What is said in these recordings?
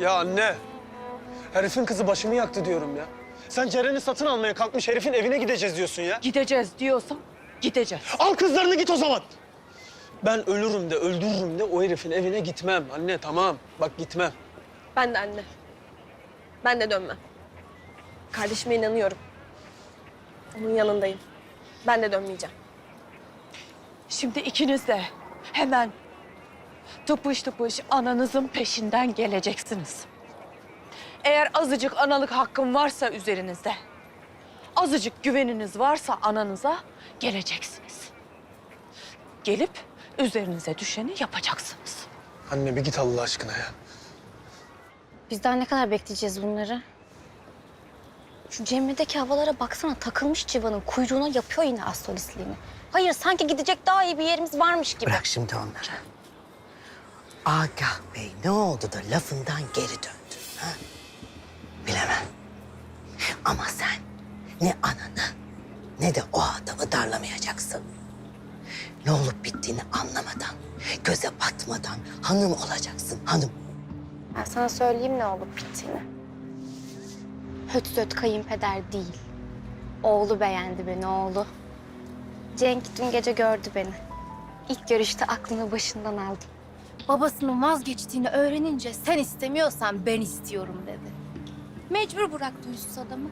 Ya anne. Herifin kızı başımı yaktı diyorum ya. Sen Ceren'i satın almaya kalkmış herifin evine gideceğiz diyorsun ya. Gideceğiz diyorsam gideceğiz. Al kızlarını git o zaman. Ben ölürüm de öldürürüm de o herifin evine gitmem. Anne tamam. Bak gitmem. Ben de anne. Ben de dönmem. Kardeşime inanıyorum. Onun yanındayım. Ben de dönmeyeceğim. Şimdi ikiniz de hemen tıpış tıpış ananızın peşinden geleceksiniz. Eğer azıcık analık hakkım varsa üzerinizde, azıcık güveniniz varsa ananıza geleceksiniz. Gelip üzerinize düşeni yapacaksınız. Anne bir git Allah aşkına ya. Biz daha ne kadar bekleyeceğiz bunları? Şu Cemre'deki havalara baksana takılmış civanın kuyruğuna yapıyor yine astrolistliğini. Hayır sanki gidecek daha iyi bir yerimiz varmış gibi. Bırak şimdi onları. Agah Bey ne oldu da lafından geri döndü? Ha? Bilemem. Ama sen ne ananı ne de o adamı darlamayacaksın. Ne olup bittiğini anlamadan, göze batmadan hanım olacaksın hanım. Ben sana söyleyeyim ne olup bittiğini. Höt söt kayınpeder değil. Oğlu beğendi beni oğlu. Cenk dün gece gördü beni. İlk görüşte aklını başından aldım. Babasının vazgeçtiğini öğrenince sen istemiyorsan ben istiyorum dedi. Mecbur bıraktı üstsüz adamı.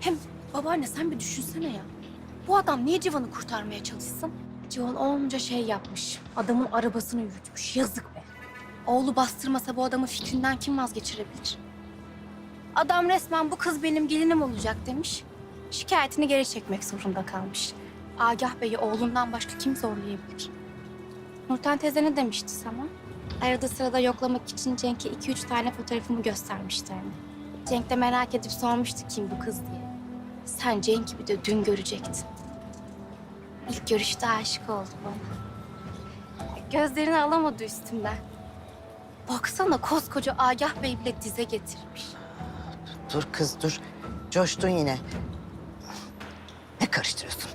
Hem babaanne sen bir düşünsene ya. Bu adam niye Civan'ı kurtarmaya çalışsın? Civan olunca şey yapmış. Adamın arabasını yürütmüş. Yazık be. Oğlu bastırmasa bu adamı fikrinden kim vazgeçirebilir? Adam resmen bu kız benim gelinim olacak demiş. Şikayetini geri çekmek zorunda kalmış. Agah Bey'i oğlundan başka kim zorlayabilir? Nurten teyze ne demişti sana? Arada sırada yoklamak için Cenk'e iki üç tane fotoğrafımı göstermişti hani. Cenk de merak edip sormuştu kim bu kız diye. Sen Cenk'i bir de dün görecektin. İlk görüşte aşık oldu bana. Gözlerini alamadı üstümden. Baksana koskoca Agah Bey bile dize getirmiş. Dur kız dur. Coştun yine. Ne karıştırıyorsun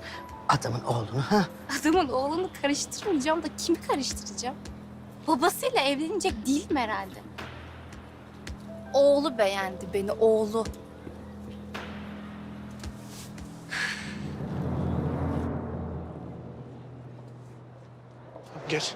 adamın oğlunu ha? Adamın oğlunu karıştırmayacağım da kimi karıştıracağım? Babasıyla evlenecek değilim herhalde. Oğlu beğendi beni, oğlu. Geç.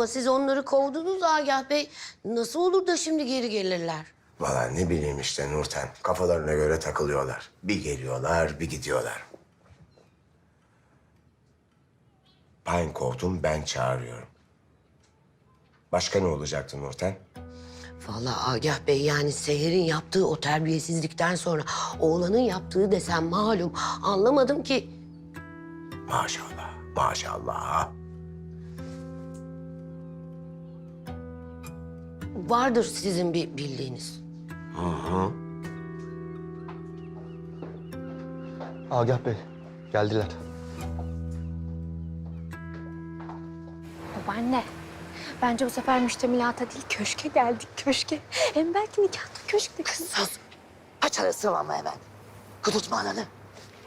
Ama siz onları kovdunuz Agah Bey. Nasıl olur da şimdi geri gelirler? Vallahi ne bileyim işte Nurten. Kafalarına göre takılıyorlar. Bir geliyorlar, bir gidiyorlar. Ben kovdum, ben çağırıyorum. Başka ne olacaktı Nurten? Vallahi Agah Bey yani Seher'in yaptığı o terbiyesizlikten sonra oğlanın yaptığı desem malum anlamadım ki. Maşallah, maşallah. Vardır sizin bir bildiğiniz. Agah Bey, geldiler. Babaanne, bence bu sefer müştemilata değil, köşke geldik, köşke. Hem belki nikahta köşkte. Sus. Paçanı sıvama hemen. Kudurtma ananı.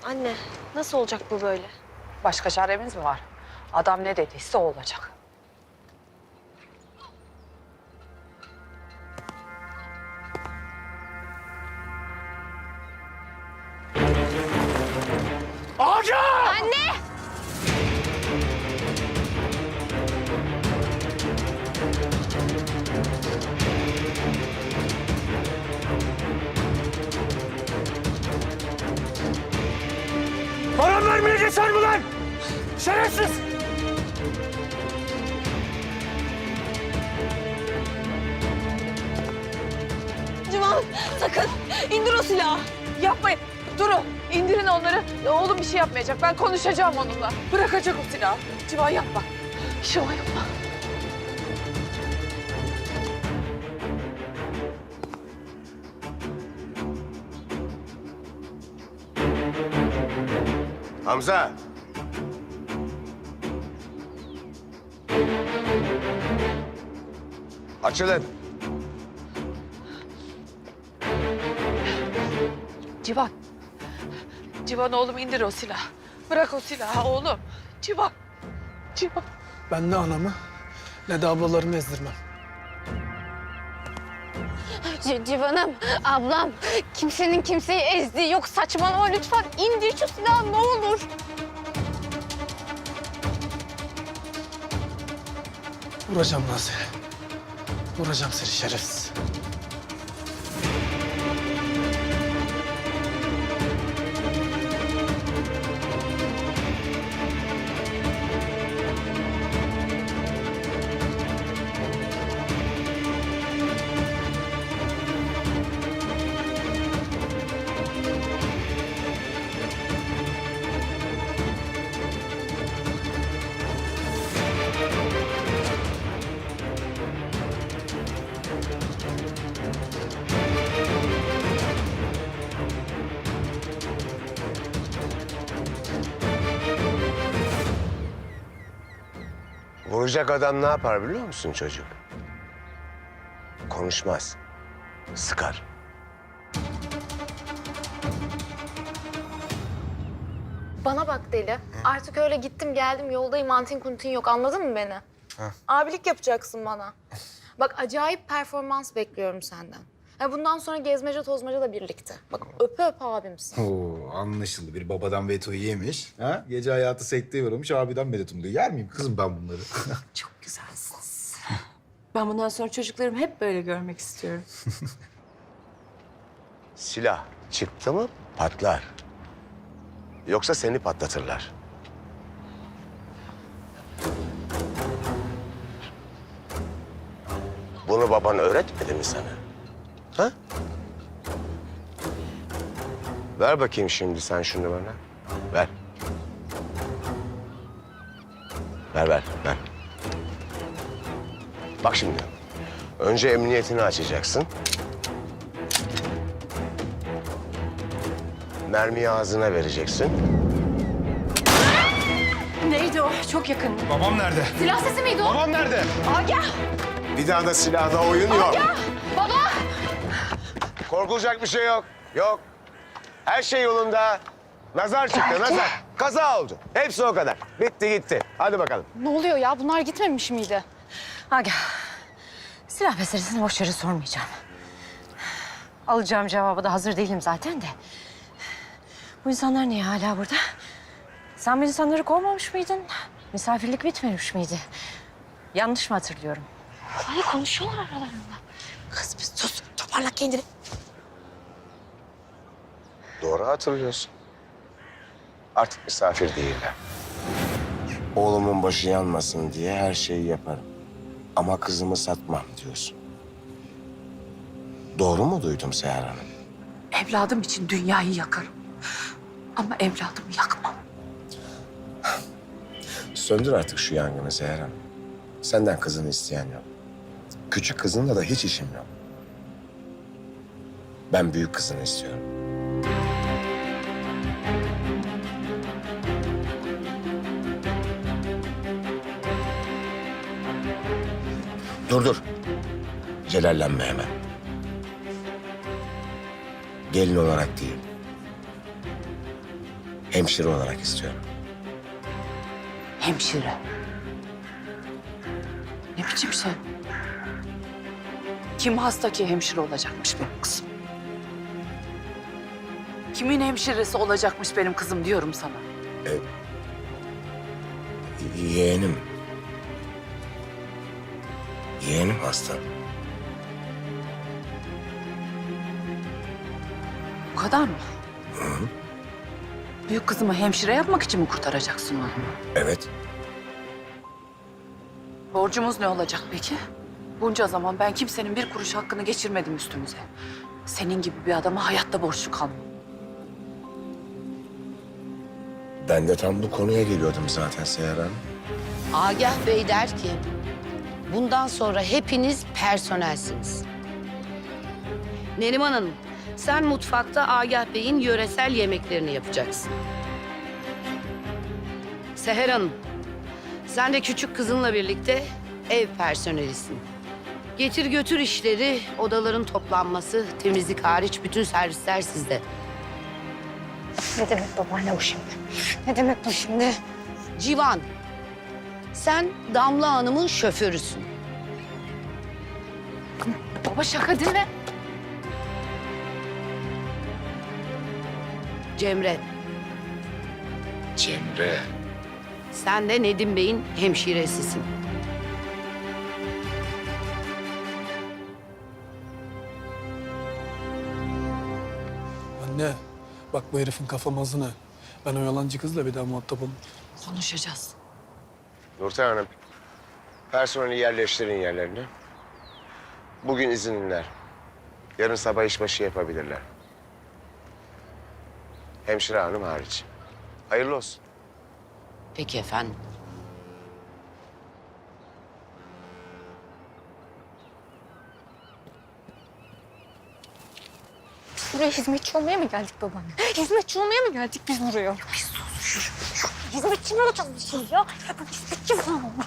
Anne nasıl olacak bu böyle? Başka çaremiz mi var? Adam ne dediyse o olacak. Geçer mi lan? Şerefsiz! Civan sakın indir o silahı. Yapmayın. Durun. İndirin onları. Oğlum bir şey yapmayacak. Ben konuşacağım onunla. Bırakacak o silahı. Civan yapma. Civan yapma. Hamza. Açılın. Civan. Civan oğlum indir o silahı. Bırak o silahı oğlum. Civan. Civan. Ben ne anamı ne de ablalarımı ezdirmem. C- Civan'ım, ablam. Kimsenin kimseyi ezdiği yok. Saçmalama lütfen. İndir şu silahı ne olur. Vuracağım lan seni. Vuracağım seni şerefsiz. Vuracak adam ne yapar biliyor musun çocuk? Konuşmaz. Sıkar. Bana bak deli. Artık öyle gittim geldim yoldayım antin kuntin yok anladın mı beni? Abilik yapacaksın bana. Bak acayip performans bekliyorum senden. Ya bundan sonra gezmece tozmaca da birlikte. Bak öpe öpe abimsin. Oo, anlaşıldı. Bir babadan vetoyu yemiş. Ha? Gece hayatı sekteye uğramış, abiden medet umuyor. Yer miyim kızım ben bunları? Çok güzelsiniz. Ben bundan sonra çocuklarımı hep böyle görmek istiyorum. Silah çıktı mı patlar. Yoksa seni patlatırlar. Bunu baban öğretmedi mi sana? Ver bakayım şimdi sen şunu bana. Ver. Ver, ver, ver. Bak şimdi. Önce emniyetini açacaksın. Mermiyi ağzına vereceksin. Neydi o? Çok yakın. Babam nerede? Silah sesi miydi o? Babam nerede? Bir daha da silahla oyun yok. Baba! Korkulacak bir şey yok. Yok. Her şey yolunda. Nazar çıktı, nazar. Kaza oldu. Hepsi o kadar. Bitti gitti. Hadi bakalım. Ne oluyor ya bunlar gitmemiş miydi? Agah. Silah meselesini boş yere sormayacağım. Alacağım cevabı da hazır değilim zaten de. Bu insanlar niye hala burada? Sen bu insanları kovmamış mıydın? Misafirlik bitmemiş miydi? Yanlış mı hatırlıyorum? Ay konuşuyorlar aralarında. Kız bir sus, toparla kendini. Doğru hatırlıyorsun. Artık misafir değiller. Oğlumun başı yanmasın diye her şeyi yaparım. Ama kızımı satmam diyorsun. Doğru mu duydum Seher Hanım? Evladım için dünyayı yakarım. Ama evladımı yakmam. Söndür artık şu yangını Seher Hanım. Senden kızını isteyen yok. Küçük kızınla da hiç işim yok. Ben büyük kızını istiyorum. Dur dur. Celallenme hemen. Gelin olarak değil. Hemşire olarak istiyorum. Hemşire. Ne biçim şey? Kim hasta ki hemşire olacakmış benim kızım? Kimin hemşiresi olacakmış benim kızım diyorum sana. Yeğenim. Yeğenim hasta. Bu kadar mı? Büyük kızımı hemşire yapmak için mi kurtaracaksın oğlumu? Evet. Borcumuz ne olacak peki? Bunca zaman ben kimsenin bir kuruş hakkını geçirmedim üstümüze. Senin gibi bir adama hayatta borçlu kalmam. Ben de tam bu konuya geliyordum zaten Seher Hanım. Agah Bey der ki, bundan sonra hepiniz personelsiniz. Neriman Hanım, sen mutfakta Agah Bey'in yöresel yemeklerini yapacaksın. Seher Hanım, sen de küçük kızınla birlikte ev personelisin. Getir götür işleri, odaların toplanması, temizlik hariç bütün servisler sizde. Ne demek babaanne bu şimdi? Ne demek bu şimdi? Civan, sen Damla Hanım'ın şoförüsün. Baba şaka değil mi? Cemre, Cemre. sen de Nedim Bey'in hemşiresisin. Anne bak bu herifin kafa mazını. Ben o yalancı kızla bir daha muhatap olmam. Konuşacağız. Nurten Hanım, personeli yerleştirin yerlerine. Bugün izinliler. Yarın sabah işbaşı yapabilirler. Hemşire hanım hariç. Hayırlı olsun. Peki efendim. Buraya hizmetçi olmaya mı geldik babaanne? Hizmetçi olmaya mı geldik biz buraya? Biz sus. Hizmetçi mi olacağız biz ya? Ya ben hizmetçi falan olmak.